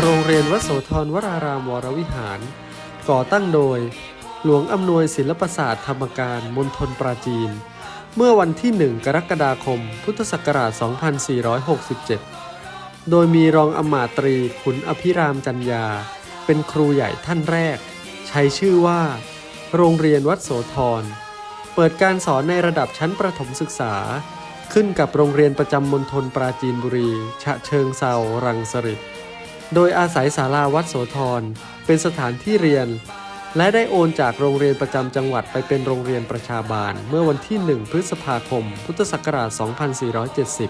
โรงเรียนวัดโสธรวรารามวรวิหาร ก่อตั้งโดย หลวงอำนวยศิลปศาสตร์ธรรมการมณฑลปราจีน เมื่อวันที่ 1 กรกฎาคม พุทธศักราช 2467 โดยมีรองอมาตรีขุนอภิรามจันยา เป็นครูใหญ่ท่านแรก ใช้ชื่อว่า โรงเรียนวัดโสธร เปิดการสอนในระดับชั้นประถมศึกษา ขึ้นกับโรงเรียนประจำมณฑลปราจีนบุรี ฉะเชิงเซารังสฤษ โดยอาศัยศาลาวัดโสธรเป็นสถานที่เรียน และได้โอนจากโรงเรียนประจำจังหวัดไปเป็นโรงเรียนประชาบาล เมื่อวันที่ 1 พฤษภาคม พุทธศักราช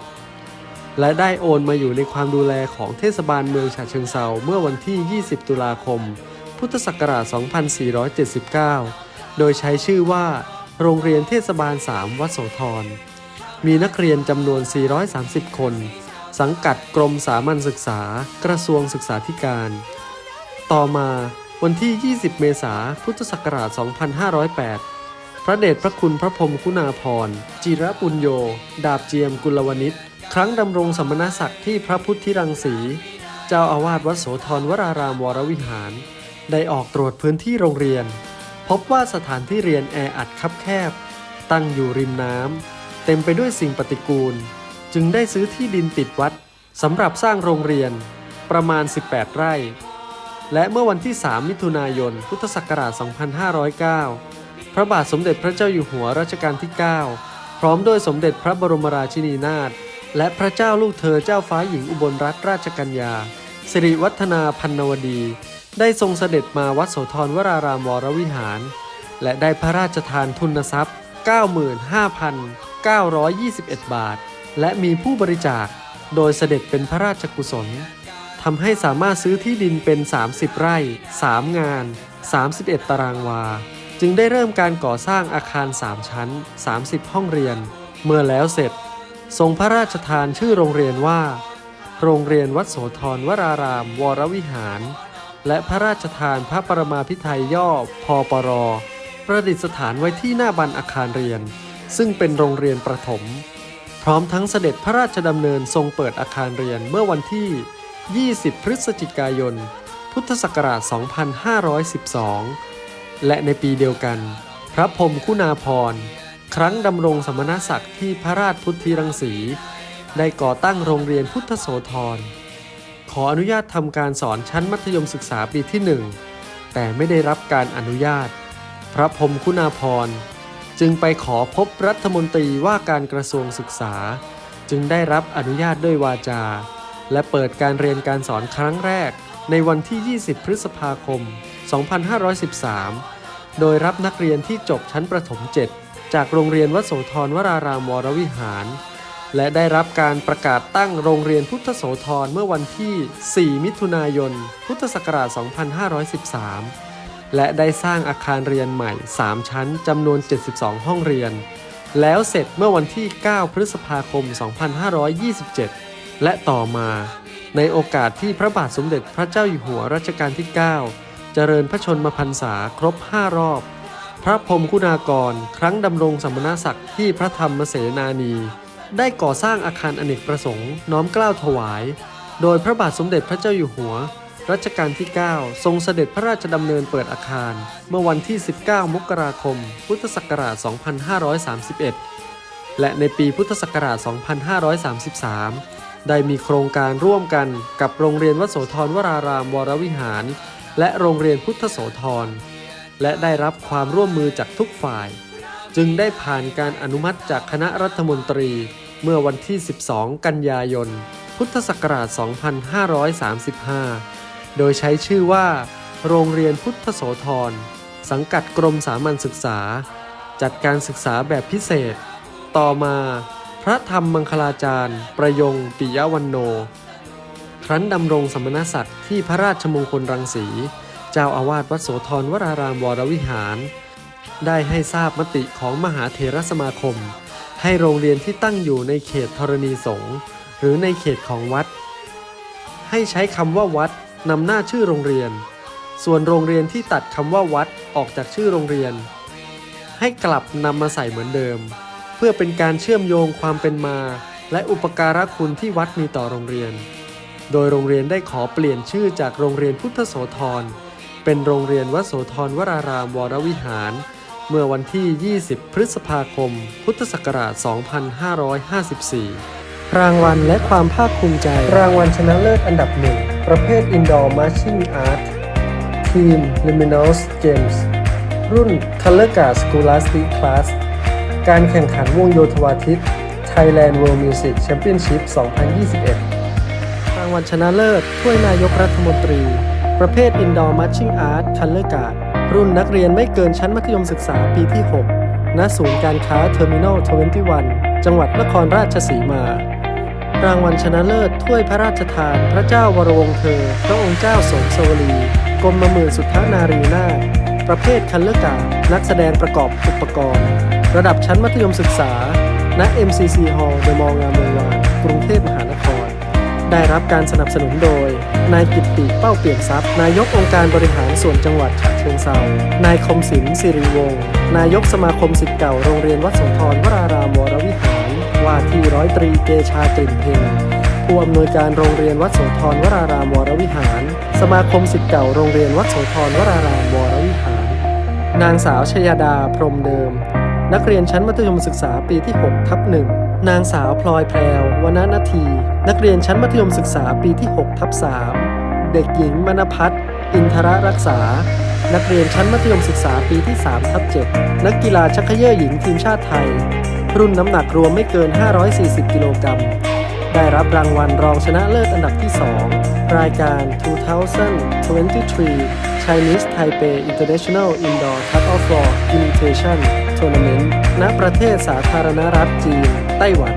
2470 และได้โอนมาอยู่ในความดูแลของเทศบาลเมืองฉะเชิงเซาเมื่อวันที่ 20 ตุลาคม พุทธศักราช 2479 โดยใช้ชื่อว่า โรงเรียนเทศบาล 3 วัดโสธรมีนักเรียนจำนวน 430 คน สังกัดกรมสามัญศึกษา กระทรวงศึกษาธิการ ต่อมาวันที่ 20 เมษายนพุทธศักราช 2508 พระเดชพระคุณพระพรมคุณาภรจิระปุญโย ดาบเจียมกุลวนิชครั้งดำรงสมณศักดิ์ที่พระพุทธิรังสี เจ้าอาวาสวัดโสธรวรารามวรวิหาร ได้ออกตรวจพื้นที่โรงเรียน พบว่าสถานที่เรียนแออัดคับแคบ ตั้งอยู่ริมน้ำเต็มไปด้วยสิ่งปฏิกูล จึงได้ซื้อที่ดินติดวัดสำหรับสร้างโรงเรียนประมาณ 18 ไร่ และเมื่อวันที่ 3 มิถุนายน พุทธศักราช 2509 พระบาทสมเด็จพระเจ้าอยู่หัวรัชกาลที่ 9 พร้อมด้วยสมเด็จพระบรมราชินีนาถและพระเจ้าลูกเธอเจ้าฟ้าหญิงอุบลรัตนราชกัญญา สิริวัฒนาพันนวดี ได้ทรงเสด็จมาวัดโสธรวรารามวรวิหาร และได้พระราชทานทุนทรัพย์ 95,921 บาท และมีผู้บริจาคโดยเสด็จเป็นพระราชกุศลทำให้สามารถซื้อที่ดินเป็น 30 ไร่ 3 งาน 31 ตารางวา จึงได้เริ่มการก่อสร้างอาคาร 3 ชั้น 30 ห้องเรียน เมื่อแล้วเสร็จ ทรงพระราชทานชื่อโรงเรียนว่า โรงเรียนวัดโสธรวราราม วรวิหาร และพระราชทานพระปรมาภิไธยย่อพอปรประดิษฐานไว้ที่หน้าบันอาคารเรียน ซึ่งเป็นโรงเรียนประถม พร้อมทั้งเสด็จพระราชดำเนินทรงเปิดอาคารเรียนเมื่อวันที่ 20 พฤศจิกายน พุทธศักราช 2512 และในปีเดียวกัน พระพรหมคุณาภรณ์ครั้งดำรงสมณศักดิ์ที่พระราชพุทธิรังสี ได้ก่อตั้งโรงเรียนพุทธโสธร ขออนุญาตทำการสอนชั้นมัธยมศึกษาปีที่ 1 แต่ไม่ได้รับการอนุญาต พระพรหมคุณาภรณ์ จึงไปขอพบรัฐมนตรีว่าการกระทรวงศึกษา จึงได้รับอนุญาตด้วยวาจา และเปิดการเรียนการสอนครั้งแรก ในวันที่ 20 พฤษภาคม 2513 โดยรับนักเรียนที่จบชั้นประถม 7 จากโรงเรียนวัดโสธรวรารามวรวิหาร และได้รับการประกาศตั้งโรงเรียนพุทธโสธรเมื่อวันที่ 4 มิถุนายน พุทธศักราช 2513 และได้สร้างอาคารเรียนใหม่ 3 ชั้นจำนวน 72 ห้องเรียน แล้วเสร็จเมื่อวันที่ 9 พฤษภาคม 2527 และต่อมา ในโอกาสที่พระบาทสมเด็จพระเจ้าอยู่หัวรัชกาลที่ 9 เจริญพระชนมพรรษาครบ 5 รอบ พระพรมคุณากร ครั้งดำรงสมณศักดิ์ที่พระธรรมเสนานี ได้ก่อสร้างอาคารอเนกประสงค์น้อมเกล้าถวาย โดยพระบาทสมเด็จพระเจ้าอยู่หัว รัชกาลที่ 9 ทรงเสด็จพระราชดำเนินเปิดอาคาร เมื่อวันที่ 19 มกราคม พุทธศักราช 2531 และในปีพุทธศักราช 2533 ได้มีโครงการร่วมกันกับโรงเรียนวัโสธรวรารามวรวิหาร และโรงเรียนพุทธโสธร และได้รับความร่วมมือจากทุกฝ่าย จึงได้ผ่านการอนุมัติจากคณะรัฐมนตรีเมื่อวันที่ 12 กันยายน พุทธศักราช 2535 โดยใช้ชื่อว่า โรงเรียนพุทธโสธร สังกัดกรมสามัญศึกษา จัดการศึกษาแบบพิเศษ ต่อมาพระธรรมมังคลาจารย์ ประยงปิยวันโน ครั้นดำรงสมณศักดิ์ที่พระราชมงคลรังสี เจ้าอาวาสวัดโสธรวรารามวรวิหาร ได้ให้ทราบมติของมหาเถรสมาคม ให้โรงเรียนที่ตั้งอยู่ในเขตธรณีสงฆ์หรือในเขตของวัด ให้ใช้คำว่าวัด นำหน้าชื่อโรงเรียน ส่วนโรงเรียนที่ตัดคำว่าวัดออกจากชื่อโรงเรียน ให้กลับนำมาใส่เหมือนเดิม เพื่อเป็นการเชื่อมโยงความเป็นมา และอุปการะคุณที่วัดมีต่อโรงเรียน โดยโรงเรียนได้ขอเปลี่ยนชื่อจากโรงเรียนพุทธโสธรเป็นโรงเรียนวัดโสธรวรารามวรวิหาร เมื่อวันที่ 20 พฤษภาคม พุทธศักราช 2554 รางวัลและความภาคภูมิใจ รางวัลชนะเลิศอันดับหนึ่ง ประเภท Indoor Marching Art ทีม Luminous Games รุ่น Color Guard Scholastic Class การแข่งขันวงโยธวาทิต Thailand World Music Championship 2021 รางวัลชนะเลิศถ้วยนายกรัฐมนตรี ประเภท Indoor Marching Art Color Guard รุ่นนักเรียนไม่เกินชั้นมัธยมศึกษาปีที่ 6 ณ ศูนย์การค้า Terminal 21 จังหวัดนครราชสีมา รางวัลชนะเลิศถ้วยพระราชทาน พระเจ้าวรวงศ์เธอ พระองค์เจ้าสมสวรีกรมหมื่นสุทธนารีนาถประเภทคันเลอร์กานักแสดงประกอบอุปกรณ์ ระดับชั้นมัธยมศึกษา ณ MCC Hall เดอะมอลล์งามวงวานกรุงเทพมหานคร ได้รับการสนับสนุนโดย นายกิตติเป้าเปี่ยมทรัพย์ นายกองค์การบริหารส่วนจังหวัดฉะเชิงเทรานายคมศิลป์สิริวงศ์นายกสมาคมศิษย์เก่าโรงเรียนวัดโสธรวรารามวรวิหาร ว่าที่ร้อยตรีเกชากลิ่นเพ็งผู้อำนวยการโรงเรียนวัดโสธรวรารามวรวิหาร สมาคมศิษย์เก่าโรงเรียนวัดโสธรวรารามวรวิหาร นางสาวชยดาพรมเดิม นักเรียนชั้นมัธยมศึกษาปีที่6ทับหนึ่งนางสาวพลอยแพรววนนาที นักเรียนชั้นมัธยมศึกษาปีที่6ทับ3เด็กหญิงมณพัฒน์อินทรรักษา นักเรียนชั้นมัธยมศึกษาปีที่3ทับ7นักกีฬาชักเขย่อหญิงทีมชาติไทย รุ่นน้ำหนักรวมไม่เกิน 540 กิโลกรัม ได้รับรางวัลรองชนะเลิศอันดับที่ 2 รายการ 2023 Chinese Taipei International Indoor Tug of War Imitation Tournament ณ ประเทศสาธารณรัฐจีน ไต้หวัน